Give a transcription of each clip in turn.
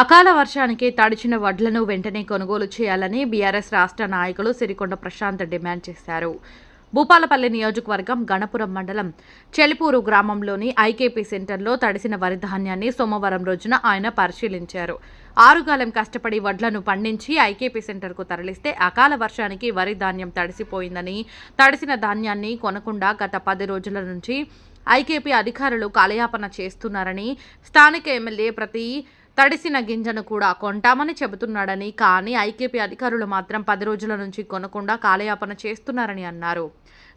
అకాల వర్షానికి తడిచిన వడ్లను వెంటనే కొనుగోలు చేయాలని బీఆర్ఎస్ రాష్ట్ర నాయకులు సిరికొండ ప్రశాంత్ డిమాండ్ చేశారు. భూపాలపల్లి నియోజకవర్గం గణపురం మండలం చెలిపూరు గ్రామంలోని ఐకేపీ సెంటర్లో తడిసిన వరి ధాన్యాన్ని సోమవారం రోజున ఆయన పరిశీలించారు. ఆరుగాలం కష్టపడి వడ్లను పండించి ఐకేపీ సెంటర్కు తరలిస్తే అకాల వర్షానికి వరి ధాన్యం తడిసిపోయిందని తడిసిన ధాన్యాన్ని కొనకుండా గత పది రోజుల నుంచి ఐకేపీ అధికారులు కాలయాపన చేస్తున్నారని స్థానిక ఎమ్మెల్యే ప్రతి తడిసిన గింజను కూడా కొంటామని చెబుతున్నాడని కానీ ఐకేపీ అధికారులు మాత్రం పది రోజుల నుంచి కొనకుండా కాలయాపన చేస్తున్నారని అన్నారు.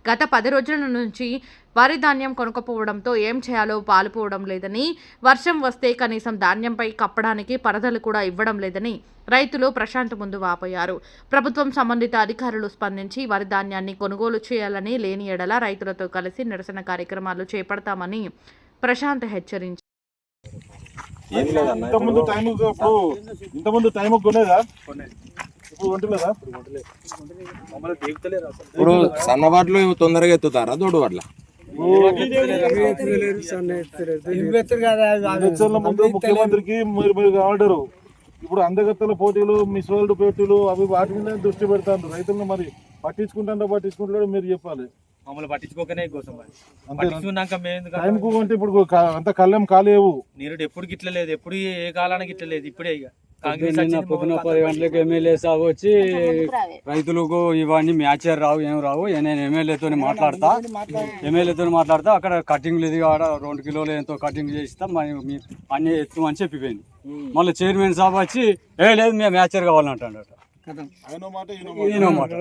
గత పది రోజుల నుంచి వరి ధాన్యం కొనుక్కపోవడంతో ఏం చేయాలో పాలుపోవడం లేదని వర్షం వస్తే కనీసం ధాన్యంపై కప్పడానికి పరదలు కూడా ఇవ్వడం లేదని రైతులు ప్రశాంత్ ముందు వాపోయారు. ప్రభుత్వం సంబంధిత అధికారులు స్పందించి వరి ధాన్యాన్ని కొనుగోలు చేయాలని లేని ఎడల రైతులతో కలిసి నిరసన కార్యక్రమాలు చేపడతామని ప్రశాంత్ హెచ్చరించారు. ఇంత ముందు టైం అప్పుడు ఇంత ముందు టైం కొనేదా? ఇప్పుడు కొంటలేదా? ఇప్పుడు సన్నవాట్లు తొందరగా ఎత్తుతారా? దొడ్డు వాట్ల? ముందు ముఖ్యమంత్రికి మీరు మీరు ఆర్డరు ఇప్పుడు అందగత్తల పోటీలు మిస్ వరల్డ్ పోటీలు అవి వాటి మీద దృష్టి పెడతారు రైతులను మరి పట్టించుకుంటారో పట్టించుకుంటారో మీరు చెప్పాలి. మమ్మల్ని పట్టించుకోకనే కోసం మరి. అంతేనా? పట్టించుకున్నాక మేము ఎందుకు టైం కు అంటే ఇప్పుడు అంత కళ్ళెం కాలేవు నీరు ఎప్పుడు గిట్ల లేదు ఎప్పుడు ఏ కాలానికి గిట్ల లేదు ఇప్పుడే ఇక. పొద్దున పది గంటలకు ఎమ్మెల్యే సాబ్ వచ్చి రైతులకు ఇవన్నీ మ్యాచర్ రావు ఏం రావు. నేను ఎమ్మెల్యేతో మాట్లాడతా. ఎమ్మెల్యేతో మాట్లాడతా. అక్కడ కటింగ్ లేదు ఆడ రెండు కిలోలు ఎంతో కటింగ్ చేయిస్తా మరి మీ అన్ని ఎత్తు అని చెప్పిపోయింది. మళ్ళీ చైర్మన్ సాబ్ వచ్చి ఏ లేదు మేము మ్యాచర్ కావాలంటాడు. ఆయన మాట ఈయన మాట.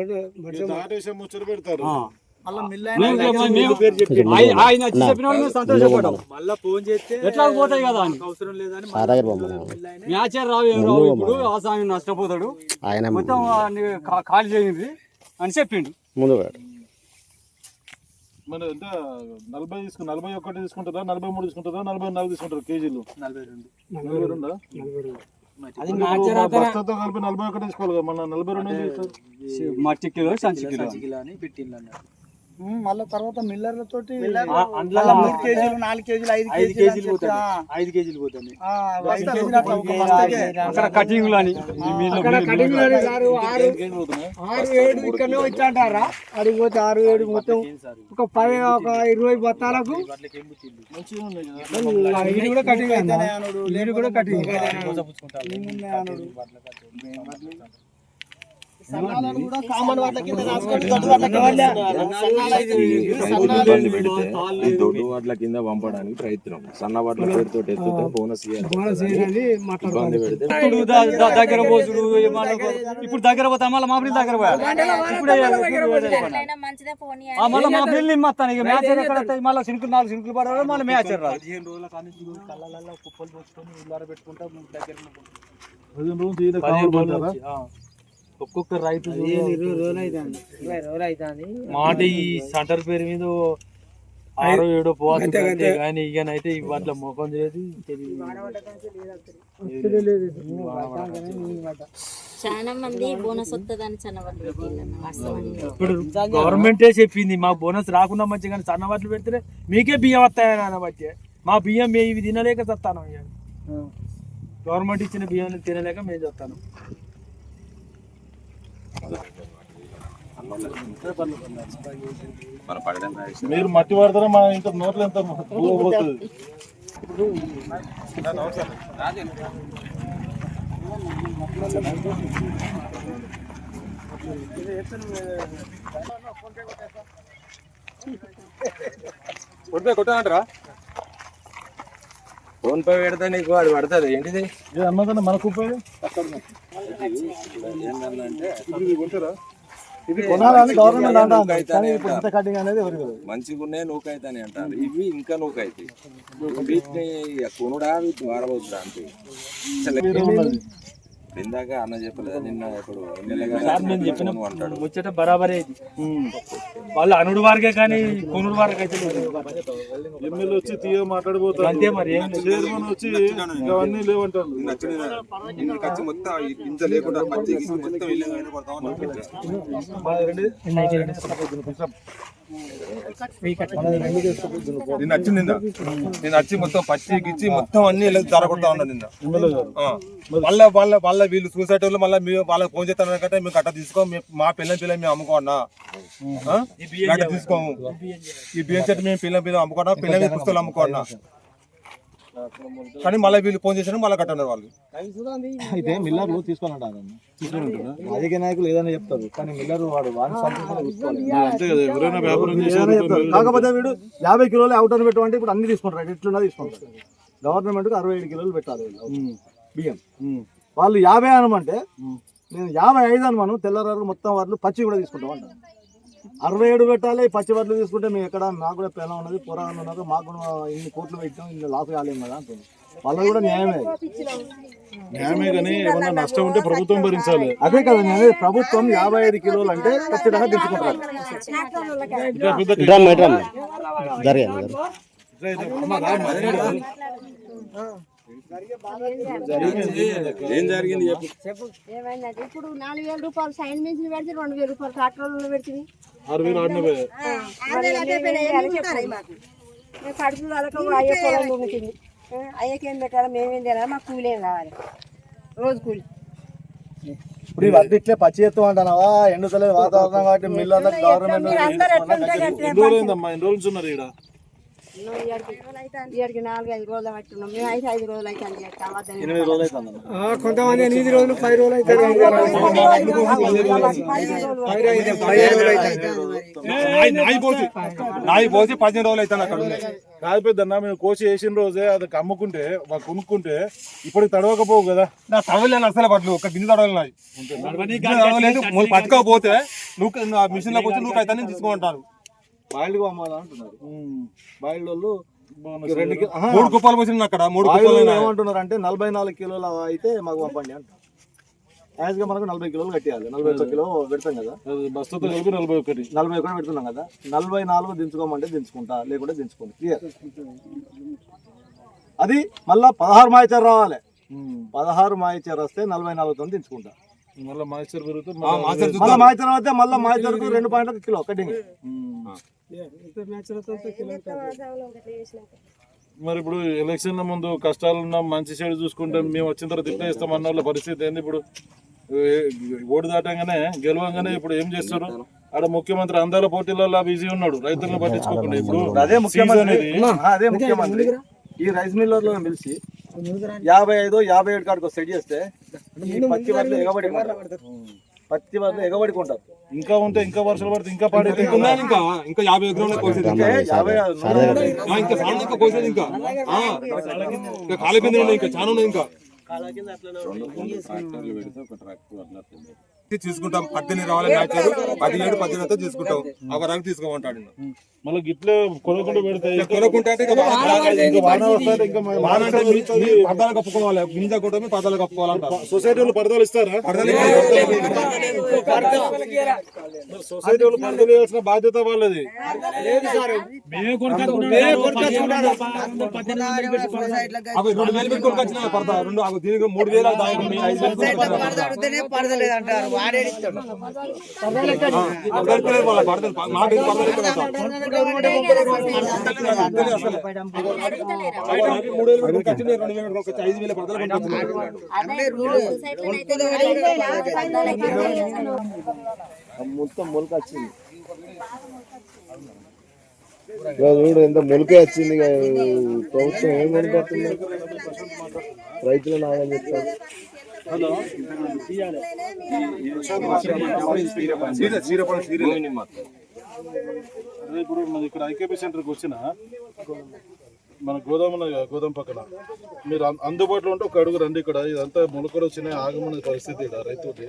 ఆయన చెప్పిన సంతోషపడ్డాం. మళ్ళా ఫోన్ చేస్తే ఎట్లా పోతాయి కదా అని. అవసరం లేదని మ్యాచర్ రావు ఏం రావు. ఇప్పుడు ఆ స్వామి నష్టపోతాడు. ఆయన మొత్తం ఖాళీ చేయండి అని చెప్పిండు. ముందు మన ఎంత? నలభై తీసుకు నలభై ఒకటి తీసుకుంటారా? నలభై మూడు తీసుకుంటారా? నలభై నాలుగు తీసుకుంటారా కేజీలు? నలభై రెండు. నలభై రెండా అది బస్తాతో కలిపి నలభై ఒకటి తీసుకోవాలి కదా మన నలభై రెండు? మట్టి కిలో సంచి కిలో అని అన్నారు మళ్ళీ తర్వాత మిల్లర్ల తోటి ఆ, అందులో మూడు కేజీలు నాలుగు కేజీలు ఐదు ఐదు కేజీలు కేజీలు పోతాయి ఐదు కేజీలు పోతాయి. అక్కడ కటింగ్ అని అక్కడ కటింగ్ ఆరు ఆరు ఏడు ఇక్కడనే వచ్చాంటారా అడిగి పోతే ఆరు ఏడు మొత్తం ఒక పది ఒక ఇరవై బత్తాలకు ఇది కూడా కటింగ్ ఇది కూడా కటింగ్ సన్నాలను కూడా కామన్ వాట్ల కింద రాసుకొని దొడ్డు వాట్ల కింద పంపడానికి ప్రయత్నం. సన్న వాట్ల పేరుతో ఎత్తుతే బోనస్ ఇబ్బంది పెడితే దగ్గర పోసుడు ఇప్పుడు దగ్గర పోతా మళ్ళీ మా పిల్లలు దగ్గర పోయాలి. మళ్ళీ మా పిల్లలు ఇమ్మత్తాను ఇక మ్యాచ్? మళ్ళీ సినుకులు నాలుగు సినుకులు పడవాలి మళ్ళీ మ్యాచ్ రాదు. పదిహేను రోజుల కానీ కళ్ళల్లో కుప్పలు పోసుకొని ఉల్లార పెట్టుకుంటా దగ్గర పదిహేను రోజులు ఒక్కొక్క రైతు మాట ఈ సెంటర్ పేరు మీద ఆరో ఏడో పోవచ్చు కానీ ఇకనైతే ఈ వాటిలో ముఖం చేయదు చాలా మంది బోనస్ వస్తుందని ఇప్పుడు గవర్నమెంటే చెప్పింది మా బోనస్ రాకుండా మంచి కానీ సన్న వాటిలు పెడితే మీకే బియ్యం వస్తాయని అనబట్టి మా బియ్యం మేము ఇవి తినలేక చస్తాను గవర్నమెంట్ ఇచ్చిన బియ్యం తినలేక మేము పడడం మీరు మట్టి వాడతారా? మా ఇంత నోట్లో ఎంత పోతుంది? ఫోన్ పే పెడితే నీకు అది పడుతుంది. ఏంటిది? ఏ అన్నదన్న మనకు ఉపయోగం? ఇది కొంటారా ఇది కొనాలని గవర్నమెంట్ అంటారు కానీ ఇప్పుడు ఇంత కటింగ్ అనేది ఎవరికి తెలియదు. మంచిగా ఉన్నాయి నూకైతాని అంటారు. ఇవి ఇంకా నూకైతాయి. వీటిని కొనుడా వీటిని వాడవచ్చు అంతే. ఇందాక అన్న చెప్పలేదు నిన్న ఇప్పుడు సార్ నేను చెప్పిన అంటాడు. ముచ్చట బరాబరే ఇది. వాళ్ళు అనుడు వారికే కానీ కొనుడు వారికి అయితే లేదు. ఎమ్మెల్యే వచ్చి తీయ మాట్లాడిపోతారు అంతే మరి ఏం లేదు. చైర్మన్ వచ్చి అవన్నీ లేవంటారు ఖర్చు మొత్తం లేకుండా మొత్తం నిన్న వచ్చింది నిన్న. నేను వచ్చి మొత్తం పచ్చి గిచ్చి మొత్తం అన్ని జరగొడతా ఉన్నా నిన్న. మళ్ళా వాళ్ళ వాళ్ళ వీళ్ళు చూసేట వాళ్ళు మళ్ళీ మీ వాళ్ళకి ఫోన్ చేస్తాను కంటే మేము కట్ట తీసుకో మీ- పిల్లల పిల్లలు మేము అమ్ముకోన్నా? గట్ట తీసుకోము. ఈ బియ్యం చెట్టు మేము పిల్లల పిల్లలు అమ్ముకోన్నా పిల్లల పుస్తకాలు అమ్ముకోన్నా కానీ మళ్ళీ వీళ్ళు ఫోన్ చేసిన మళ్ళీ కట్టన్నారు వాళ్ళు. అయితే మిల్లర్లు తీసుకొని ఉంటారు రాజకీయ నాయకులు ఏదైనా చెప్తారు కానీ మిల్లర్ వాడు. కాకపోతే వీడు యాభై కిలోలు అవుట్ అని పెట్టమంటే ఇప్పుడు అన్ని తీసుకుంటారు. ఎట్లున్నా తీసుకుంటారు. గవర్నమెంట్కు అరవై ఏడు కిలోలు పెట్టాలి. బియ్యం. వాళ్ళు యాభై అనమంటే నేను యాభై ఐదు అనమాను తెల్లరారు మొత్తం వాళ్ళు పచ్చి కూడా తీసుకుంటాం అంటారు అరవై ఏడు పెట్టాలి పచ్చి వడ్లు తీసుకుంటే మేము ఎక్కడ మాకు కూడా పెనం ఉన్నది పురాణం ఉన్నది మాకు కూడా ఇన్ని కోట్లు పెట్టాం ఇన్ని లాస్ కాలేము కదా అంటుంది వాళ్ళది కూడా న్యాయమే. న్యాయమే కానీ ఏమన్నా నష్టం ఉంటే ప్రభుత్వం భరించాలి. అదే కదా నేను ప్రభుత్వం యాభై ఐదు కిలోలు అంటే ఖచ్చితంగా తెచ్చుకుంటారు ఏం జరిగింది చెప్పు. ఏమైందంటే ఇప్పుడు నాలుగు వేల రూపాయలు సైన్ మిషన్ పెడితే రెండు వేల రూపాయలు ట్రాక్టర్లు మేము అయ్యే పొలం ఉంటుంది అయ్యకేం పెట్టాలి మేమేం తినాలి మాకు కూలేం కావాలి. రోజు కూలి. ఇప్పుడు ఇట్లే పచ్చి ఎత్తు అంటున్నావా? ఎండుతలేదు వాతావరణం కాబట్టి మిల్లర్లకు గవర్నమెంట్ ఇక్కడికి నాలుగు ఐదు రోజులు పట్టున్నాం మేము ఐదు రోజులు అయితే అండి కొంతమంది ఎనిమిది రోజులు పది రోజులు అయితే నాయి పోసి పదిహేను రోజులు అవుతాను అక్కడ. కాదు పెద్దన్న మేము కోసి వేసిన రోజే అది అమ్ముకుంటే మాకు కొనుక్కుంటే ఇప్పుడు తడవకపోవు కదా నా తడవలేను అసలు పట్లు ఒక గిన్నె తడవలు నాయి గిన్నె తడవలేదు నువ్వు పట్టుకోకపోతే నువ్వు మిషన్లో పోతే నువ్వు అయితే తీసుకుంటాను బాయిల్డ్ అమ్మాలి అంటున్నారు. బాయిల్డ్ వాళ్ళు రెండు. మూడు కుప్పలు పోసిన అక్కడ మూడు ఏమంటున్నారు అంటే నలభై నాలుగు కిలోలు అయితే మాకు పంపండి అంట. యాజ్గా మనకు నలభై కిలోలు కట్టేయాలి. నలభై ఒక్క కిలో పెడతాం కదా. అది బస్తతో కలిపి నలభై ఒకటి నలభై ఒకటి పెడుతున్నాం కదా. నలభై నాలుగు దించుకోమంటే దించుకుంటా లేకుంటే దించుకోండి క్లియర్ అది మళ్ళా పదహారు మాయిచర్ రావాలి. పదహారు మాయిచర్ వస్తే నలభై నాలుగుతో దించుకుంటా. మళ్ళీ మాయిశ్చర్ పెరుగుతుంది మాస్టర్ మళ్ళీ మాయిచర్ వస్తే మళ్ళీ మాయిచర్కు రెండు పాయింట్ కిలో కటింగ్ మరి ఇప్పుడు ఎలక్షన్ల ముందు కష్టాలు ఉన్నాం మంచి చెడు చూసుకుంటే మేము వచ్చిన తర్వాత ఇట్లా ఇస్తాం అన్న వాళ్ళ పరిస్థితి ఏంది ఇప్పుడు? ఓటు దాటంగానే గెలవంగానే ఇప్పుడు ఏం చేస్తారు? ఆడ ముఖ్యమంత్రి అందాల పోటీలలో బిజీ ఉన్నాడు రైతులను పట్టించుకోకుండా ఇప్పుడు అదే ముఖ్యమంత్రి. ఈ రైస్ మిల్లర్లో పిలిచి యాభై ఐదు యాభై ఏడు కాడికి సెట్ చేస్తే ఈ పత్తి వడ్లు ఎగబడి పత్తి వడ్లు ఎగబడి కొంటారు ఇంకా ఉంటే ఇంకా వర్షాలు పడితే ఇంకా పాడైతే ఇంకా ఇంకా ఇంకా. యాభై ఎకరాలు కోసేది. ఇంకా యాభై ఇంకా చాలా ఇంకా కోసేది ఇంకా. ఆ, ఇంకా కాలి కింద ఉన్నాయి ఇంకా. చాలా ఉన్నాయి ఇంకా. తీసుకుంటాం పద్దెనిమిది రావాలి మ్యాచ్ పదిహేడు పద్దెనిమిది తీసుకుంటాం. ఆ వరకు తీసుకోమంటాడు. మళ్ళీ గిట్లే కొనకుండా పెడితే ఇంకా కొనుక్కుంటే అంటే ఇంకా వాన- ఇంకా వాన వస్తే ఇంకా మన- వాన అంటే మీ- మీ పదాలు కప్పుకోవాలి. గింజ కొట్టమే పదాలు కప్పుకోవాలంటారు. సొసైటీ వాళ్ళు పరదాలు ఇస్తారా? సొసైటీ వాళ్ళు పరదాలు వేయాల్సిన బాధ్యత వాళ్ళది. అవి రెండు వేలు పెట్టుకొని వచ్చిన పరద రెండు దీనికి మూడు వేలు ఐదు వేలు మొత్తం మొలక వచ్చింది చూడు ఎంత మొలక వచ్చింది ప్రభుత్వం ఏం కొనుక్కొస్తుంది రైతులు నాగం చెప్తారు. హలో. అదే ఇప్పుడు మన ఇక్కడ ఐకేపీ సెంటర్కి వచ్చిన మన గోదాం గోదాం పక్కన. మీరు అందుబాటులో ఉంటే ఒక అడుగు రండి ఇక్కడ. ఇదంతా మొలకలు వచ్చినాయి ఆగమన పరిస్థితి ఇక్కడ రైతుది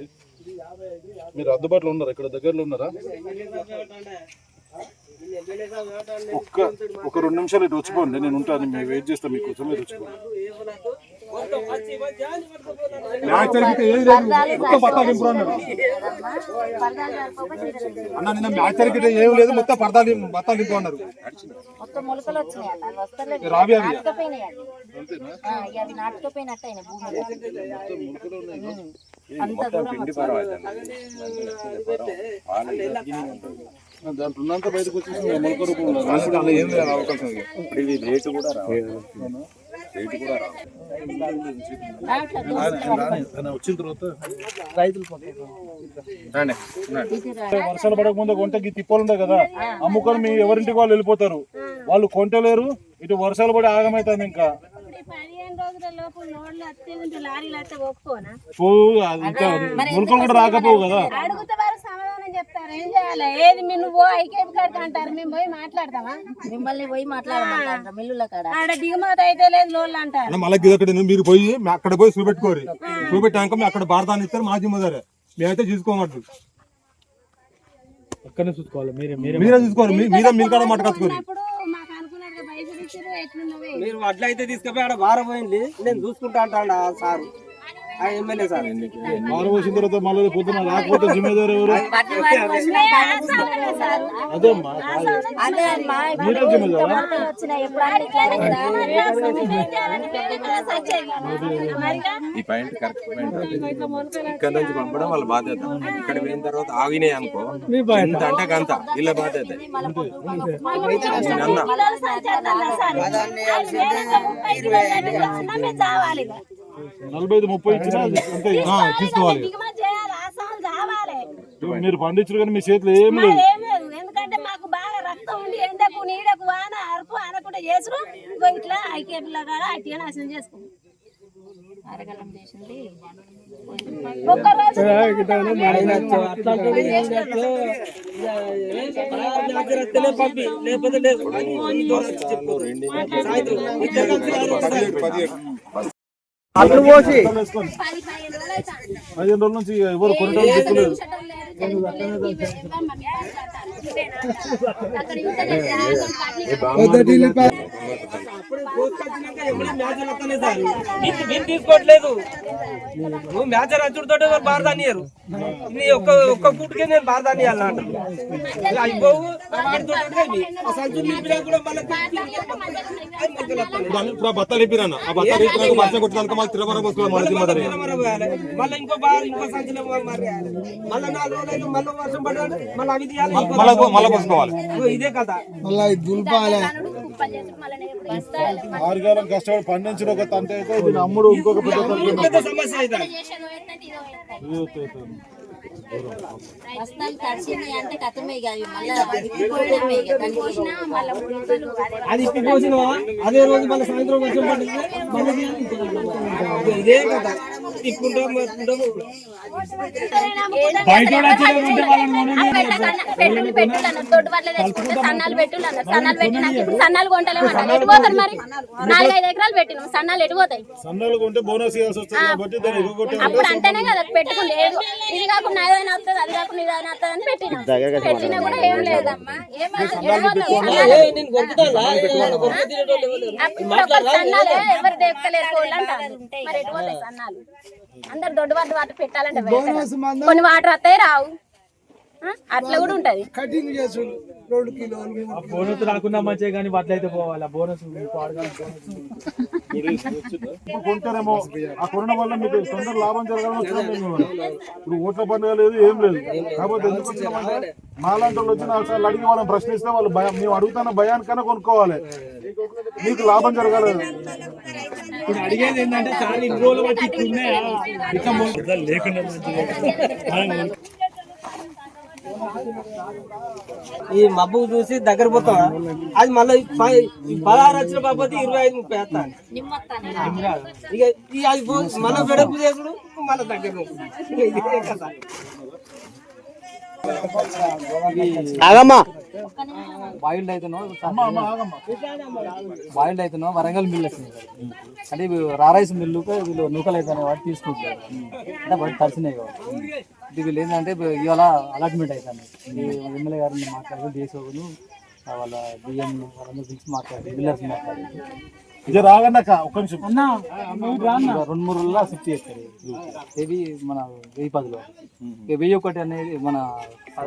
మీరు అందుబాటులో ఉన్నారా? ఇక్కడ దగ్గరలో ఉన్నారా? ఒక్క ఒక రెండు నిమిషాలు ఇటు వచ్చిపోండి నేను ఉంటాను. మేము వెయిట్ చేస్తాను మీకోసం మీరు వచ్చిపోండి మ్యాచ్ జరిగితే ఏది లేదు. మొత్తం పత్తాలు దింపుడు అన్నాడు అన్న నిన్న మ్యాచ్ జరిగితే ఏం లేదు. మొత్తం అన్నారు మొత్తం మొలకలు వచ్చినాయి అన్న అవి వస్తలేదు రావి అవి. దాంట్లో ఉన్నంత బయటకు వచ్చేసి మొలక రూపంలో ఏం లేదు అవకాశం ఇక. ఇప్పుడు ఇవి రేటు కూడా రావు రేటు కూడా వచ్చిన తర్వాత. వర్షాలు పడక ముందు కొంటకి తిప్పలు ఉంటాయి కదా అమ్ముకొని మీ ఎవరింటికి వాళ్ళు వెళ్ళిపోతారు. వాళ్ళు కొంటలేరు ఇటు వర్షాలు పడి ఆగమైతుంది ఇంకా. ఇంకా కూడా రాకపోవు కదా. అడుగుతే వారు సమాధానం చెప్తారు. ఏం చేయాలి? ఏది మీరు నువ్వు ఐకేపీ కాడికి అంటారు. మేము పోయి మాట్లాడతామా? మిమ్మల్ని పోయి మాట్లాడమంటారు మిల్లుల కాడ. ఆడ దిగుమతి అయితే లేదు లోళ్ళు అంటారు. అన్న, మళ్ళీ మీరు పోయి మీ అక్కడ పోయి చూపెట్టుకోరు. చూపెట్టాక మీ అక్కడ భారతాన్ని ఇస్తారు మా జిమ్మదారే మేమైతే చూసుకోమట్టు. అక్కడనే చూసుకోవాలి. మీరే మీరే మీరే చూసుకోరు మీ- మీరే మీరు కూడా మాట కట్టుకోరు ఇప్పుడు మాకు అనుకున్నట్టుగా పైసలు ఇచ్చారు ఎట్లున్నవే మీరు వడ్లు అయితే తీసుకుపోయి ఆడ భారపోయింది నేను చూసుకుంటా అంటాడు ఆ సారు. ఆరు వచ్చిన తర్వాత మళ్ళీ పొద్దున రాకపోతే జిమ్మేదారు ఎవరు అదేమ్మా మీరే జిమ్మేదారా అన్ని ఈ పాయింట్ కరెక్ట్ పాయింట్ ఇక్కడ నుంచి పంపడం వాళ్ళ బాధ్యత ఇక్కడ పోయిన తర్వాత ఆగినాయి అనుకో ఎంత అంటే గంత వీళ్ళ బాధ్యత చావాలి నలభై ఐదు ముప్పై ఇచ్చినా అది అంతే. ఆ, తీసుకోవాలి. మీరు పండించరు కానీ మీ చేతిలో ఏం లేదు. ఎందుకంటే మాకు బాగా రక్తం ఉండి ఎండకు నీడకు వాన అరుపు అనకుండా చేసుడు. ఇట్లా ఐకేపీలో కాడ అట్టిగా నాశనం అరగలం చేసింది. పంపి లేకపోతే లేదు. అట్లు పోసి పదిహేను రోజులు నుంచి ఎవరు దిక్కులేదు అక్కడ మీరు తీసుకోవట్లేదు నువ్వు మ్యాచర్ అచ్చుడితో భారతాన్ని నీ ఒక్క ఒక్క పూటకే నేను భారతాన్ని అంటారు అయిపోవు మళ్ళీ మళ్ళీ ఇంకో బాగా ఇంకో సంచులో మరి మళ్ళీ నాలుగు రోజులు మళ్ళీ వర్షం పడాలి మళ్ళీ అవి తీయాలి మళ్ళీ మళ్ళీ ఇదే కదా ఆరుగాలం కష్టపడి పండించడం ఒక తంట అయితే దీని అమ్ముడు ఇంకొక పెద్ద సమస్య ఇది అదే రోజు మళ్ళీ సాయంత్రం వర్షం పడింది ఇదే కదా తోటి తెచ్చుకుంటే సన్నాలు అన్నారు సన్నాలు ఇప్పుడు సన్నాలు కొంటలేము అన్నారు ఎటు పోతారు మరి నాలుగైదు ఎకరాలు పెట్టినాం సన్నాలు ఎటు పోతాయి అప్పుడు అంటేనే కదా పెట్టుకుంటే ఇది కాకుండా ఏదైనా వస్తుంది అది కాకుండా ఇదైనా వస్తుంది అని పెట్టినాం పెట్టినా కూడా ఏం లేదమ్మా ఏమైనా ఎటు పోతాయి ఏ, నేను కొరుకుతానా? ఏ, కొరుకు తినేటోళ్ళు ఎవరు లేరు. అప్పుడు ఒక సన్నాలే ఎవరు దేక్కలేరు కోళ్ళు అంటారు మరి ఎటు పోతాయి సన్నాలు అందరు దొడ్డు వాటి వాటి పెట్టాలంటే. కొన్ని వాటర్ వస్తాయి రావు? అట్లా కూడా ఉంటది. కటింగ్ చేసుడు రెండు కిలోలు ఆ బోనస్ రాకుండా మంచిగా కానీ వడ్లు అయితే పోవాలి. బోనస్ కొంటారేమో ఆ కొనడం వల్ల మీకు తొందర లాభం జరగాలని వచ్చినాం ఇప్పుడు ఓట్ల పండుగ లేదు ఏం లేదు. కాకపోతే ఎందుకు వచ్చినామంటే మాలాంటి వాళ్ళు వచ్చి నాలుగు సార్లు అడిగి వాళ్ళని ప్రశ్నిస్తే వాళ్ళు భయం మేము అడుగుతున్న భయానికన్నా కొనుక్కోవాలి. మీకు లాభం జరగాలి. ఇప్పుడు అడిగేది ఏంటంటే చాలా ఇన్ని రోజులు బట్టి ఉన్నాయా? ఇట్లా లేకుండా ఈ మబ్బు చూసి దగ్గర పోతాం అది మళ్ళీ పదహారు వచ్చిన బాబతి ఇరవై ఐదు ముప్పై వేస్తాను ఇక ఈ అది మళ్ళీ వెడపు చేసుడు మళ్ళీ దగ్గర పోతుంది. ఇక ఇదే కదా ఆగమ్మా. బాయిల్డ్ అయితేనో బాయిల్డ్ అయితేనో వరంగల్ మిల్ వచ్చింది అంటే ఇవి రారైస్ మిల్లుకు వీళ్ళు నూకలు అయిపోయినాయి వాటి తీసుకుంటారు. అంటే వాటి తడిసినాయి కాబట్టి ఇది వీళ్ళు ఏంటంటే ఇవాళ అలాట్మెంట్ అవుతాయి ఈ ఎమ్మెల్యే గారిని మాట్లాడి దేశోగులు వాళ్ళ బియ్యం వాళ్ళందరూ పిలిచి మాట్లాడి మిల్లర్స్ మాట్లాడి ఇది రాగన్నాక ఒక్క నిమిషం. రెండు మూడు రోజుల్లో షిఫ్ట్ చేస్తారు. మన వెయ్యి పదిలో. ఇక వెయ్యి ఒకటి అనేది మన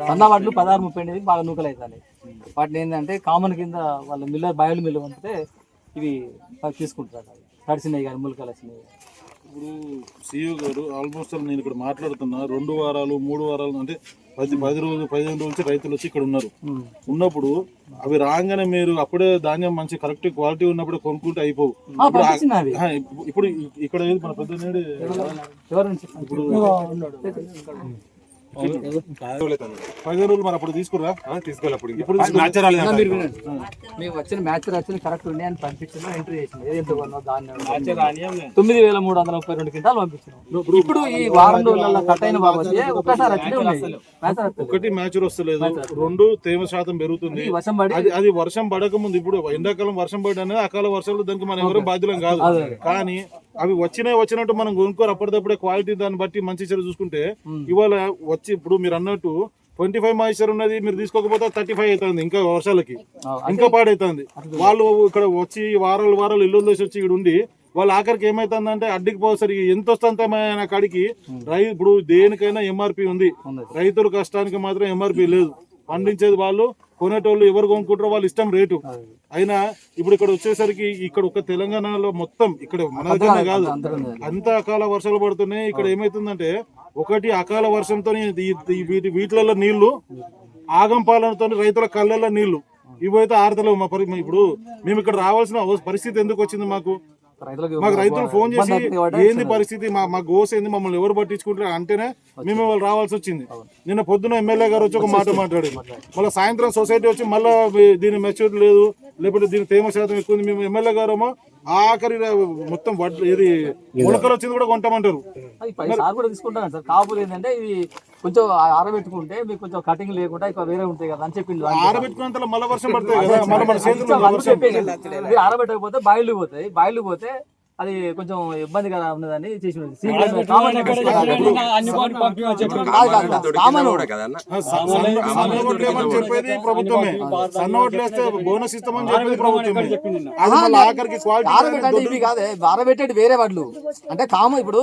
సన్న వాటిలు పదహారు ముప్పై అనేది బాగా నూకలు అవుతాయి వాటిని ఏంటంటే కామన్ కింద వాళ్ళ మిల్లర్ బయలు మిల్లు పంపితే ఇవి తీసుకుంటారు తడిసినాయి కానీ ములకలు వచ్చినాయి ఇప్పుడు సీఈఓ గారు ఆల్మోస్ట్ నేను ఇక్కడ మాట్లాడుతున్నా రెండు వారాలు మూడు వారాలు అంటే పది పది రోజులు పదిహేను రోజుల రైతులు వచ్చి ఇక్కడ ఉన్నారు ఉన్నప్పుడు అవి రాగానే మీరు అప్పుడే ధాన్యం మంచి కరెక్ట్ క్వాలిటీ ఉన్నప్పుడు కొనుక్కుంటే అయిపోవు ఇప్పుడు ఇక్కడ మన పెద్ద నేడు ఇప్పుడు పదిహేను రోజులు మరి అప్పుడు తీసుకురా తీసుకోవాలి అప్పుడు ఇప్పుడు న్యాచురల్ మేము వచ్చిన మ్యాచ్ వచ్చిన కరెక్ట్ అని పంపించిన ఎంట్రీ చేసిన తొమ్మిది వేల మూడు వందల ముప్పై రెండు క్వింటాలు పంపించినాం. ఇప్పుడు ఈ వారం రోజులలో కట్ అయిన బాబతి ఒక్కసారి. ఒకటి మ్యాచ్ వస్తలేదు రెండు తేమ శాతం పెరుగుతుంది. అది అది వర్షం పడక ముందు ఇప్పుడు ఎండాకాలం వర్షం పడి అనేది అకాల వర్షాలు దానికి మనం ఎవరు బాధ్యులం కాదు. కానీ అవి వచ్చినాయి వచ్చినట్టు మనం కొనుక్కోరు అప్పటిదప్పుడే క్వాలిటీ దాన్ని బట్టి మంచి చెడు చూసుకుంటే ఇవాళ వచ్చి ఇప్పుడు మీరు అన్నట్టు ట్వంటీ ఫైవ్ మాయిశ్చర్ ఉన్నది మీరు తీసుకోకపోతే థర్టీ ఫైవ్ అవుతుంది ఇంకా వర్షాలకి. ఇంకా పాడైతుంది. వాళ్ళు ఇక్కడ వచ్చి వారాలు వారాలు ఇల్లు వదిలేసి వచ్చి ఇక్కడ ఉండి వాళ్ళు ఆఖరికి ఏమైతుందంటే అడ్డికి పోసరికి ఎంత వస్తుంది నా కాడికి రై ఇప్పుడు దేనికైనా ఎంఆర్పి ఉంది. రైతుల కష్టానికి మాత్రం ఎంఆర్పి లేదు. పండించేది వాళ్ళు కొనేటోళ్ళు ఎవరు కొనుక్కుంటారో వాళ్ళు ఇష్టం రేటు. అయినా ఇప్పుడు ఇక్కడ వచ్చేసరికి ఇక్కడ ఒక తెలంగాణలో మొత్తం ఇక్కడ మన దగ్గరనే కాదు. అంత అకాల వర్షాలు పడుతున్నాయి. ఇక్కడ ఏమైతుందంటే ఒకటి అకాల వర్షంతో వీటి వీటిలలో నీళ్ళు ఆగం పాలనతో రైతుల కళ్ళల్లో నీళ్ళు. ఇవైతే ఆడతలేవు మా పరి ఇప్పుడు మేము ఇక్కడ రావాల్సిన పరిస్థితి ఎందుకు వచ్చింది మాకు? మాకు రైతులు ఫోన్ చేసి ఏంది పరిస్థితి? మా మా గోస ఏంది? మమ్మల్ని ఎవరు పట్టించుకుంటారు అంటేనే మేము వాళ్ళు రావాల్సి వచ్చింది. నిన్న పొద్దున ఎమ్మెల్యే గారు వచ్చి ఒక మాట మాట్లాడారు. మళ్ళీ సాయంత్రం సొసైటీ వచ్చి మళ్ళీ దీని మెచ్యూరిటీ లేదు లేకపోతే దీని తేమ శాతం ఎక్కువ ఉంది. మేము ఎమ్మెల్యే గారేమో? ఆఖరి మొత్తం వడ్లు ఏది మొలకలు వచ్చింది కూడా కొంటామంటారు. కూడా తీసుకుంటాను సార్. కాపులు ఏంటంటే ఇవి కొంచెం ఆరబెట్టుకుంటే మీకు కొంచెం కటింగ్ లేకుండా ఇంకా వేరే ఉంటాయి కదా అని చెప్పిండు ఆరబెట్టుకున్నంత మళ్ళీ వర్షం పడుతుంది కదా చెప్పేది. ఆరబెట్టకపోతే బాయిలు పోతాయి. బాయిలు పోతే అది కొంచెం ఇబ్బందిగా ఉన్నదని చేసి కామన్ కాదు, కాదు, కాదు. కామన్ చెప్పేది? ప్రభుత్వమే. సన్న బోనస్ ఇస్తామని చెప్పేది ప్రభుత్వమే. కాదే ఆరబెట్టేది వేరే వడ్లు అంటే కామ ఇప్పుడు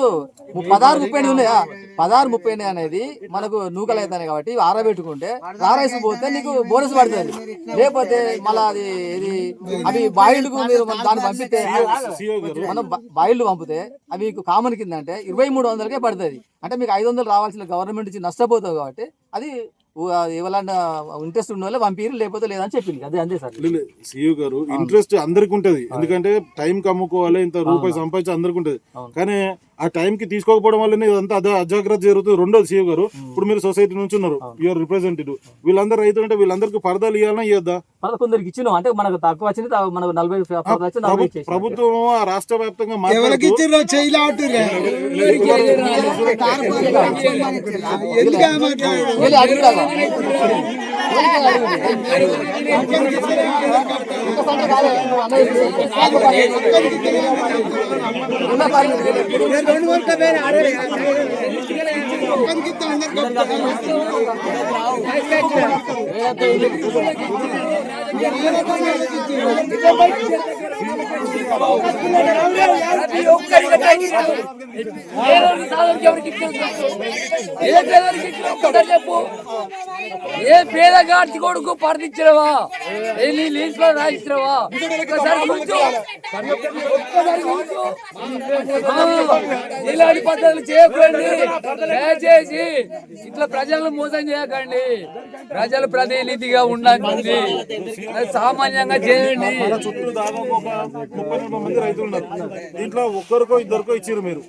పదహారు ముప్పై ఎనిమిది ఉన్నాయా? పదహారు ముప్పై ఎనిమిది అనేది మనకు నూకలు అవుతాయి కాబట్టి ఆరబెట్టుకుంటే రారైస్ పోతే నీకు బోనస్ పడుతుంది. లేకపోతే మళ్ళీ అది ఇది అవి బాయిల్కు మీరు దాన్ని పంపితే మనం బ- బాయిల్డ్ పంపితే అవి కామన్ కింద అంటే ఇరవై మూడు వందలకే పడుతుంది. అంటే మీకు ఐదు వందలు రావాల్సిన గవర్నమెంట్ ఇచ్చి నష్టపోతుంది కాబట్టి అది ఎవరన్నా ఇంట్రెస్ట్ ఉన్న వాళ్ళే పంపిరు లేకపోతే లేదని చెప్పింది అదే అంతే సార్. సిఇఓ గారు ఇంట్రెస్ట్ అందరికి ఉంటది ఎందుకంటే టైం కి అమ్ముకోవాలి ఇంత రూపాయి సంపాదించి అందరికి ఉంటది కానీ ఆ టైం కి తీసుకోకపోవడం వల్లనే ఇదంతా అదే అజాగ్రత్త జరుగుతుంది. రెండోది సీఎం గారు ఇప్పుడు మీరు సొసైటీ నుంచి ఉన్నారు యువర్ రిప్రజెంటేటివ్ వీళ్ళందరూ రైతులు అంటే వీళ్ళందరికీ పరదాలు ఇవ్వాలన్నా ఇవ్వద్దా కొందరికి ఇచ్చినాం. అంటే మనకు తక్కువ వచ్చింది మనకు నలభై. ప్రభుత్వం ఆ రాష్ట్ర వ్యాప్తంగా మాట్లాడుతూ వెళ్ళి ఏ పేద చెప్పు ఏ కొడుకు పర్దించినవా ఏ నీ లీజ్లో రాయించినవా ఒక్కసారి కూర్చో ఒక్కసారి కూర్చో ఇలాంటి పద్ధతులు చేయకండి దయచేసి ఇట్లా ప్రజలను మోసం చేయకండి. ప్రజలు ప్రతినిధిగా ఉండండి. సామాన్యంగా చేయండి. మన చుట్టూ దాదాపు ఒక ముప్పై నలభై మంది రైతులు ఉన్నారు దీంట్లో ఒక్కరికో ఇద్దరికో ఇచ్చారు మీరు.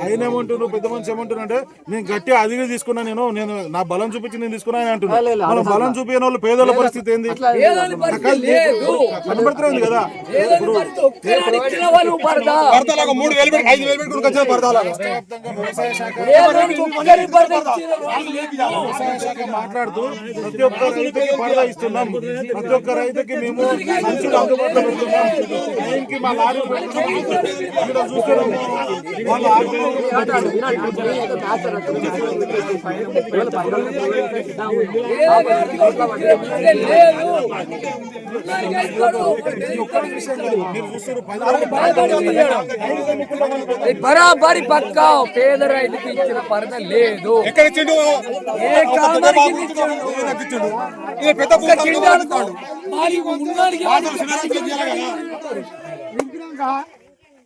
ఆయన ఏమంటున్నారు పెద్ద మనిషి ఏమంటున్నారు అంటే నేను గట్టి అదిగా తీసుకున్నా నేను నేను నా బలం చూపించి నేను తీసుకున్నా అని అంటున్నాను మన బలం చూపించిన వాళ్ళు పేదల పరిస్థితి ఏంది? కనబడుతుంది కదా. పడతలాగా మూడు వేలు పెట్టి ఐదు వేలు పెట్టుకుని వచ్చే పడతలాగా పేదోనికి ఒక్కరి పరిస్థితి ఇచ్చిన వాళ్ళు వ్యవసాయ శాఖ మాట్లాడుతూ ప్రతి ఒక్క రైతుకి పరదా ఇస్తున్నాం ప్రతి ఒక్క రైతుకి మేము సంచులు అందుబాటులో పెడుతున్నాం టైంకి మా లారీ పెడుతున్నాం. ఇక్కడ చూస్తున్నాము వాళ్ళ ఆర్గనైజేషన్ బరాబరి పక్కా పేద రైతుకి ఇచ్చిన పరద లేదు ఎక్కడ ఇచ్చిండు ఇచ్చిండు? పెద్ద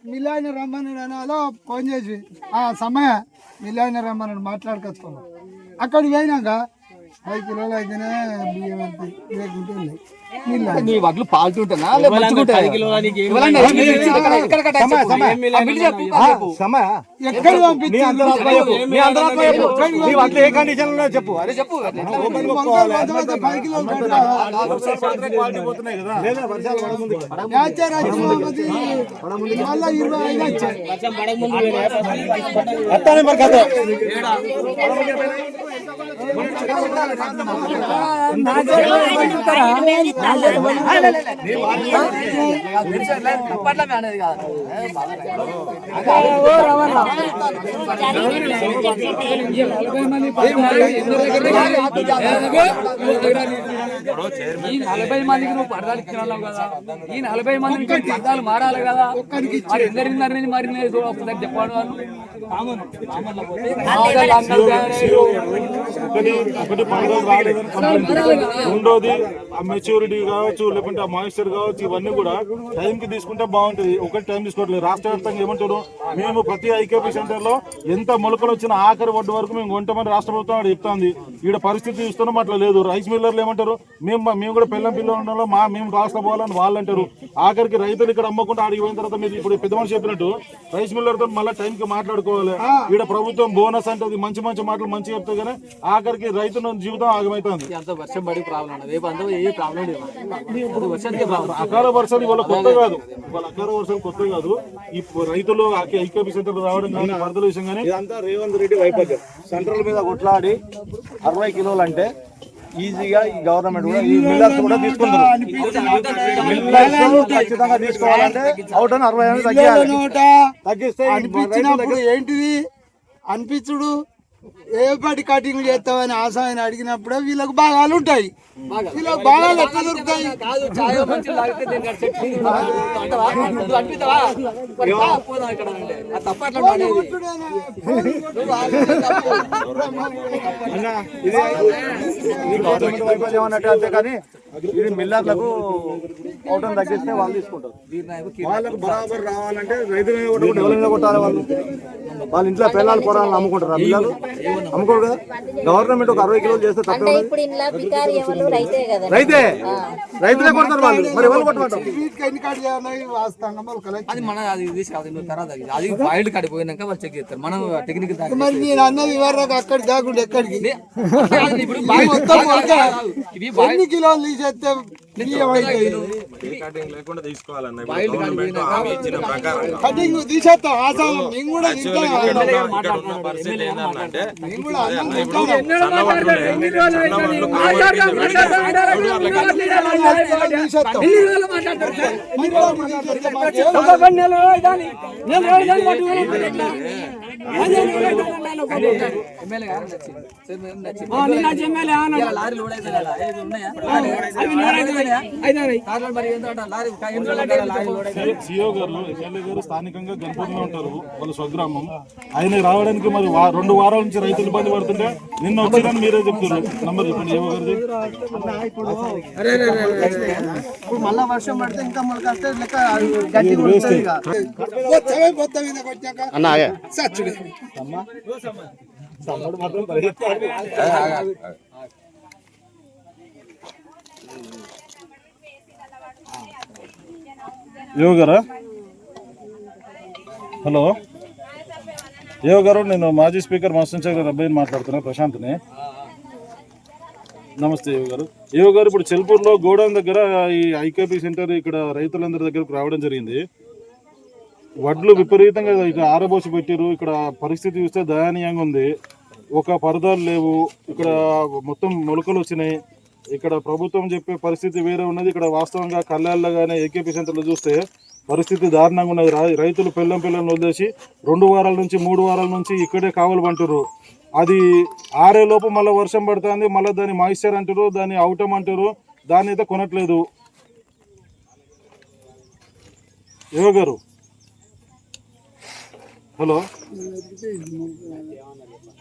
మిలాయన అలా ఫోన్ చేసి ఆ సమయ మిలాయన రమ్మన్నాడు మాట్లాడుకొచ్చుకున్నాం అక్కడికి పోయినాక కిలోలు అయితేనే బియ్యం మిల్లాయన. నీ వడ్లు పాల్తుంటేనా ఏ కండిషన్లో చెప్పు? అరే ఐదు అత్తానే మరి కాదు ఈ నలభై మందికి నువ్వు పరదాలు ఇచ్చినావు కదా ఈ నలభై మందికి నువ్వు మారాలి కదా మరి ఎందరిందరి మరి నేను చూడ చెప్పాడు వాళ్ళు ఒకటి ఒకటి పరదలు రాలేదని కంప్లైంట్ రెండోది ఆ మెచ్యూరిటీ కావచ్చు లేకుంటే ఆ మాయిశ్చర్ కావచ్చు ఇవన్నీ కూడా టైం కి తీసుకుంటే బాగుంటుంది. ఒకటి టైం తీసుకోవట్లేదు. రాష్ట్ర వ్యాప్తంగా ఏమంటారు? మేము ప్రతి ఐకేపీ సెంటర్లో ఎంత మొలకలు వచ్చిన ఆఖరి వడ్డు వరకు మేము కొంటామని రాష్ట్ర ప్రభుత్వం అక్కడ చెప్తాంది. ఈడ పరిస్థితి చూస్తున్నాం అట్లా లేదు. రైస్ మిల్లర్లు ఏమంటారు? మేము మేము కూడా పిల్లం పిల్లలు ఉండడంలో మా మేము రాష్ట్ర పోవాలని వాళ్ళు అంటారు. ఆఖరికి రైతులు ఇక్కడ అమ్మకుండా ఆడికి పోయిన తర్వాత మీరు ఇప్పుడు పెద్ద మనిషి చెప్పినట్టు రైస్ మిల్లర్తో మళ్ళీ టైం కి మాట్లాడుకోవాలి ఈడ ప్రభుత్వం బోనస్ అంటే మంచి మంచి మాటలు మంచి చెప్తే కానీ ఆఖరికి రైతు జీవితం ఆగమైతుంది. అంత వర్షం పడి ప్రాబ్లం ఉండదు. రేపు అంతా ఏ ప్రాబ్లం లేదు ఇప్పుడు వర్షానికి ప్రాబ్లం అకాల వర్షాలు ఇవాళ కొత్త కాదు. ఇవాళ అకాల వర్షాలు కొత్త కాదు. ఈ రైతులు ఐకేపీ సెంటర్ రావడం కానీ వరదల విషయం కానీ ఇదంతా రేవంత్ రెడ్డి వైఫల్యం. సెంట్రల్ మీద కొట్లాడి అరవై కిలోలు అంటే ఈజీగా ఈ గవర్నమెంట్ కూడా ఈ మిల్లర్స్ కూడా మిల్లర్స్ ఖచ్చితంగా తీసుకోవాలంటే అవుట్ అని అరవై తగ్గిస్తే ఏంటిది? అనిపించుడు. ఏ పాటి కటింగ్ చేస్తామని ఆశ అని అడిగినప్పుడే వీళ్ళకి భాగాలు ఉంటాయి. వీళ్ళకి భాగాలు ఎట్లా దొరుకుతాయి? అంతే కానీ ఇది మిల్లర్లకు అవుట్ తగ్గిస్తే వాళ్ళు తీసుకుంటారు. వాళ్ళకు బరాబర్ రావాలంటే రైతు మీద కొట్టకుండా ఎవరి మీద కొట్టాలి వాళ్ళు. వాళ్ళ ఇంట్లో పిల్లలు పొరాలను అమ్ముకుంటారు మిల్లలు అమ్ముకోరు కదా? గవర్నమెంట్ ఒక అరవై కిలోలు చేస్తే తప్పే రైతే రైతులే కొడతారు వాళ్ళు. మరి ఎవరు అది మన అది ఇది కాదు నువ్వు తర్వాత అది. అది వైల్డ్ కార్డ్ పోయినాక వాళ్ళు చెక్ చేస్తారు. మనం టెక్నిక్ దాకా మరి నేను అన్నది ఇవరకు అక్కడికి కాకుండా ఎక్కడికి? ఇప్పుడు ఎన్ని కిలోలు తీసేస్తే తీసేస్తాం మేము కూడా అంటారు? లారీ ఎన్ని రోజులు సిఓ గారు ఎమ్మెల్యే గారు స్థానికంగా గణపతిలో ఉంటారు వాళ్ళ స్వగ్రామం. ఆయన రావడానికి మరి రెండు వారాల నుంచి రైతులు ఇబ్బంది పడుతుంటే నిన్న వచ్చిందని మీరే చెప్తున్నారు. నంబర్ చెప్పండి ఏవో గారిది ఇప్పుడు మళ్ళా వర్షం పడితే ఇంకా మొలక వస్తే లెక్క గట్టి ఉంటుంది తమ్ముడు మాత్రం పరిగెత్తాడు. గారా? హలో? ఏవో గారు నేను మాజీ స్పీకర్ మస్తన్ గారు అబ్బాయిని మాట్లాడుతున్నా ప్రశాంత్ని. నమస్తే ఏవో గారు. ఏవో గారు ఇప్పుడు చెల్పూర్లో గోడౌన్ దగ్గర ఈ ఐకేపీ సెంటర్ ఇక్కడ రైతులందరి దగ్గరకు రావడం జరిగింది. వడ్లు విపరీతంగా ఇక ఆరబోసి పెట్టారు ఇక్కడ పరిస్థితి చూస్తే దయనీయంగా ఉంది. ఒక పరదాలు లేవు. ఇక్కడ మొత్తం మొలకలు వచ్చినాయి. ఇక్కడ ప్రభుత్వం చెప్పే పరిస్థితి వేరే ఉన్నది. ఇక్కడ వాస్తవంగా కళ్యాణ్లో కానీ ఏకేపీ సెంటర్లో చూస్తే పరిస్థితి దారుణంగా ఉన్నది. రై- రైతులు పిల్లం పిల్లలను వదిలేసి రెండు వారాల నుంచి మూడు వారాల నుంచి ఇక్కడే కావాలి అంటారు అది ఆరే లోపు మళ్ళీ వర్షం పడుతుంది. మళ్ళీ దాన్ని మాయిశ్చర్ అంటారు దాన్ని అవుటం అంటారు దాన్ని అయితే కొనట్లేదు. ఏవో గారు? హలో?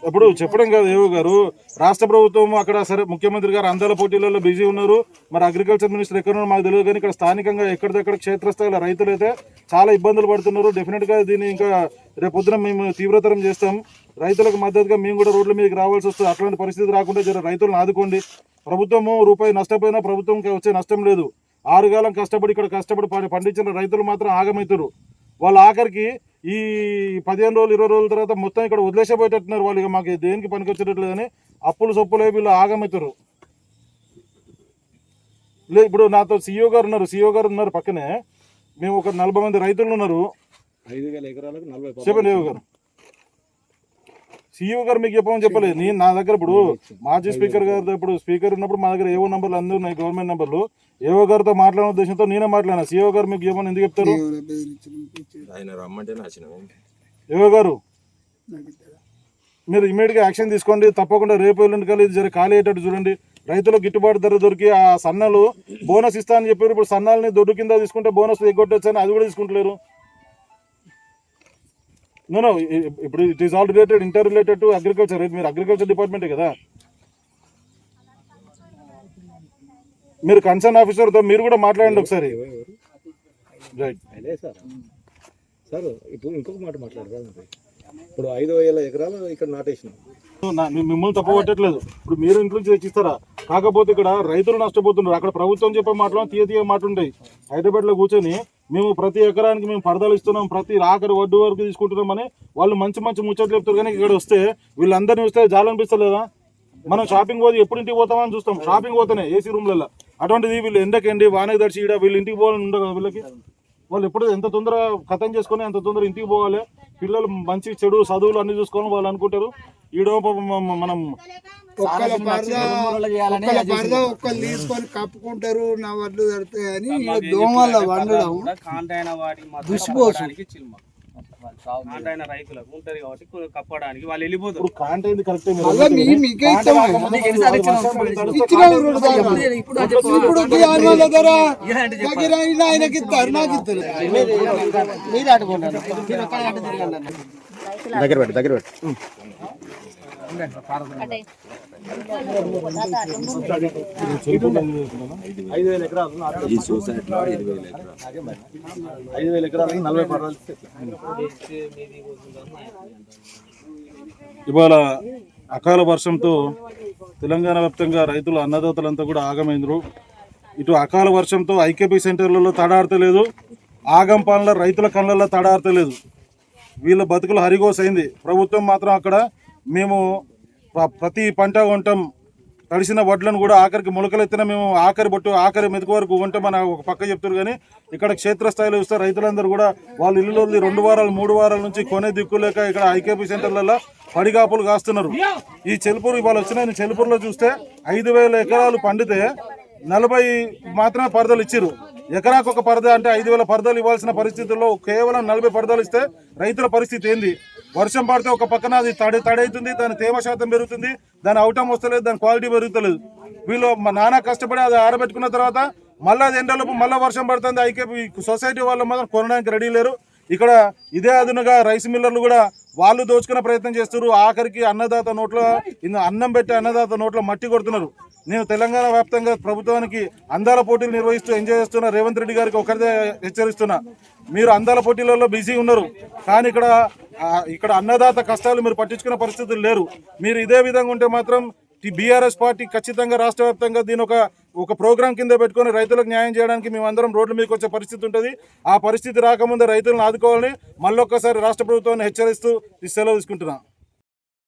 ఇప్పుడు చెప్పడం కాదు ఏవో గారు. రాష్ట్ర ప్రభుత్వం అక్కడ సరే ముఖ్యమంత్రి గారు అందాల పోటీలలో బిజీ ఉన్నారు. మరి అగ్రికల్చర్ మినిస్టర్ ఎక్కడ ఉన్నారో మాకు తెలియదు కానీ ఇక్కడ స్థానికంగా ఎక్కడిదక్కడ క్షేత్రస్థాయిలో రైతులు అయితే చాలా ఇబ్బందులు పడుతున్నారు. డెఫినెట్గా దీన్ని ఇంకా రేపు పొద్దున మేము తీవ్రతరం చేస్తాం. రైతులకు మద్దతుగా మేము కూడా రోడ్ల మీదకి రావాల్సి వస్తుంది. అట్లాంటి పరిస్థితి రాకుండా జర రైతులను ఆదుకోండి. ప్రభుత్వము రూపాయి నష్టపోయినా ప్రభుత్వంకి వచ్చే నష్టం లేదు. ఆరుగాలం కష్టపడి ఇక్కడ కష్టపడి పండించిన రైతులు మాత్రం ఆగమవుతారు. వాళ్ళు ఆఖరికి ఈ పదిహేను రోజులు ఇరవై రోజుల తర్వాత మొత్తం ఇక్కడ వదిలేసేపోయేటట్టున్నారు వాళ్ళు. ఇక మాకు దేనికి పనికొచ్చేటట్లేదు అని అప్పులు సొప్పులే వీళ్ళు ఆగమవుతారు లేదు ఇప్పుడు నాతో సీఈఓ గారు ఉన్నారు. సీఈఓ గారు ఉన్నారు పక్కనే. మేము ఒక నలభై మంది రైతులు ఉన్నారు. ఐదు వేల ఎకరాలకు నలభై చెప్పండి గారు. సీఈఓ గారు మీకు చెప్పమని చెప్పలేదు. నేను నా దగ్గర ఇప్పుడు మాజీ స్పీకర్ గారు ఇప్పుడు స్పీకర్ ఉన్నప్పుడు మా దగ్గర ఏవో నంబర్లు అందరూ ఉన్నాయి గవర్నమెంట్ నంబర్లు. ఏవో గారితో మాట్లాడిన ఉద్దేశంతో నేనే మాట్లాడినా. సీఈఓ గారు మీకు ఏమని ఎందుకు చెప్తారు? ఆయన రమ్మంటే నచ్చినాం ఏవో గారు? మీరు ఇమీడియట్గా యాక్షన్ తీసుకోండి. తప్పకుండా రేపు ఎల్లుండి కలిసి జర ఖాళీ అయ్యేటట్టు చూడండి. రైతులకు గిట్టుబాటు ధర దొరికి ఆ సన్నలు బోనస్ ఇస్తా అని చెప్పారు. ఇప్పుడు సన్నాలని దొడ్డు కింద తీసుకుంటే బోనస్ ఎగ్గొట్టచ్చు అని అది కూడా తీసుకుంటలేరు. నో నో ఇప్పుడు it is all related inter related to agriculture మీరు అగ్రికల్చర్ డిపార్ట్మెంటే కదా? మీరు కన్సర్న్ ఆఫీసర్తో మీరు కూడా మాట్లాడండి ఒకసారి. Right sir? సార్ ఇప్పుడు ఇంకొక మాట మాట్లాడరా ఇప్పుడు ఐదు వేల ఎకరాలు ఇక్కడ నాటేసినాం. మిమ్మల్ని తప్పబట్టట్లేదు ఇప్పుడు మీరు ఇంట్లో నుంచి తెచ్చిస్తారా కాకపోతే ఇక్కడ రైతులు నష్టపోతున్నారు. అక్కడ ప్రభుత్వం చెప్పే మాటలు తీయ తీయ మాట ఉంటాయి. హైదరాబాద్లో కూర్చొని మేము ప్రతి ఎకరానికి మేము పరదాలు ఇస్తున్నాం ప్రతి ఆఖరి వడ్డు వరకు తీసుకుంటున్నామని వాళ్ళు మంచి మంచి ముచ్చట్లు చెప్తారు. కానీ ఇక్కడ వస్తే వీళ్ళందరినీ వస్తే జాలనిపిస్తలేదా మనం షాపింగ్ పోతే ఎప్పుడు ఇంటికి పోతామని చూస్తాం. షాపింగ్ పోతేనే ఏసీ రూమ్లలో అటువంటిది వీళ్ళు ఎండకండి వానకి దర్శి ఈడ వీళ్ళు ఇంటికి పోవాలని ఉండదు కదా వీళ్ళకి? వాళ్ళు ఎప్పుడు ఎంత తొందరగా కథం చేసుకొని ఎంత తొందర ఇంటికి పోవాలి. పిల్లలు మంచి చెడు చదువులు అన్ని చూసుకోవాలని వాళ్ళు అనుకుంటారు. ఈడో మనం ఒక్కల పరద ఒక్కల పరద ఒక్కరు తీసుకొని కప్పుకుంటారు నా వడ్లు తడతాయి అని దోమల వండడం. కాంటైన రైతులకు ఉంటది కాబట్టి కప్పడానికి వాళ్ళు వెళ్ళిపోతారు. కరెక్టే. ఇప్పుడు ఆయనకి నాకు. దగ్గర పెట్టు దగ్గర పెట్టు. ఐదు వేల ఎకరాలు ఈ సొసైటీలో ఐదు వేల ఎకరాలు ఐదు వేల ఎకరాలకి నలభై పర్వాలు ఇవాళ అకాల వర్షంతో తెలంగాణ వ్యాప్తంగా రైతులు అన్నదాతలంతా కూడా ఆగమైందరు ఇటు అకాల వర్షంతో ఐకేపీ సెంటర్లలో తడాడతలేదు ఆగం పనుల రైతుల కళ్ళల్లో తడాడతలేదు వీళ్ళ బతుకులు హరిగోసైంది ప్రభుత్వం మాత్రం అక్కడ మేము ప్రతి పంట కొంటాం. తడిసిన వడ్లను కూడా ఆఖరికి మొలకలెత్తిన మేము ఆఖరి బొట్టు ఆఖరి మెతుకు వరకు కొంటామని ఒక పక్క చెప్తారు కానీ ఇక్కడ క్షేత్రస్థాయిలో ఇస్తే రైతులందరూ కూడా వాళ్ళ ఇల్లులో రెండు వారాలు మూడు వారాల నుంచి కొనే దిక్కు లేక ఇక్కడ ఐకేపీ సెంటర్లలో పడిగాపులు కాస్తున్నారు. ఈ చెలుపూరు ఇవాళ వచ్చిన ఈ చెలుపూరులో చూస్తే ఐదు వేల ఎకరాలు పండితే నలభై మాత్రమే పరదలు ఇచ్చారు ఎకరాకు ఒక పరద అంటే ఐదు వేల పరదలు ఇవ్వాల్సిన పరిస్థితుల్లో కేవలం నలభై పరదలు ఇస్తే రైతుల పరిస్థితి ఏంది? వర్షం పడితే ఒక పక్కన అది తడి తడైతుంది దాని తేమ శాతం పెరుగుతుంది దాని అవుటం వస్తలేదు దాని క్వాలిటీ పెరుగుతలేదు. వీళ్ళు మా నాన్న కష్టపడి అది ఆరబెట్టుకున్న తర్వాత మళ్ళీ అది ఎండలోపు మళ్ళీ వర్షం పడుతుంది అయితే సొసైటీ వాళ్ళు మాత్రం కొనడానికి రెడీ లేరు. ఇక్కడ ఇదే అదునుగా రైస్ మిల్లర్లు కూడా వాళ్ళు దోచుకునే ప్రయత్నం చేస్తున్నారు. ఆఖరికి అన్నదాత నోట్లో అన్నం పెట్టి అన్నదాత నోట్లో మట్టి కొడుతున్నారు. నేను తెలంగాణ వ్యాప్తంగా ప్రభుత్వానికి అందాల పోటీలు నిర్వహిస్తూ ఎంజాయ్ చేస్తున్న రేవంత్ రెడ్డి గారికి ఒకరిదే హెచ్చరిస్తున్నా. మీరు అందాల పోటీలలో బిజీ ఉన్నారు కానీ ఇక్కడ ఇక్కడ అన్నదాత కష్టాలు మీరు పట్టించుకునే పరిస్థితులు లేరు. మీరు ఇదే విధంగా ఉంటే మాత్రం ఈ బీఆర్ఎస్ పార్టీ ఖచ్చితంగా రాష్ట్ర వ్యాప్తంగా దీని ఒక ఒక ప్రోగ్రాం కింద పెట్టుకొని రైతులకు న్యాయం చేయడానికి మేమందరం రోడ్ల మీదకి వచ్చే పరిస్థితి ఉంటుంది. ఆ పరిస్థితి రాకముందే రైతులను ఆదుకోవాలని మళ్ళొక్కసారి రాష్ట్ర ప్రభుత్వాన్ని హెచ్చరిస్తూ ఈ సెలవు తీసుకుంటున్నాను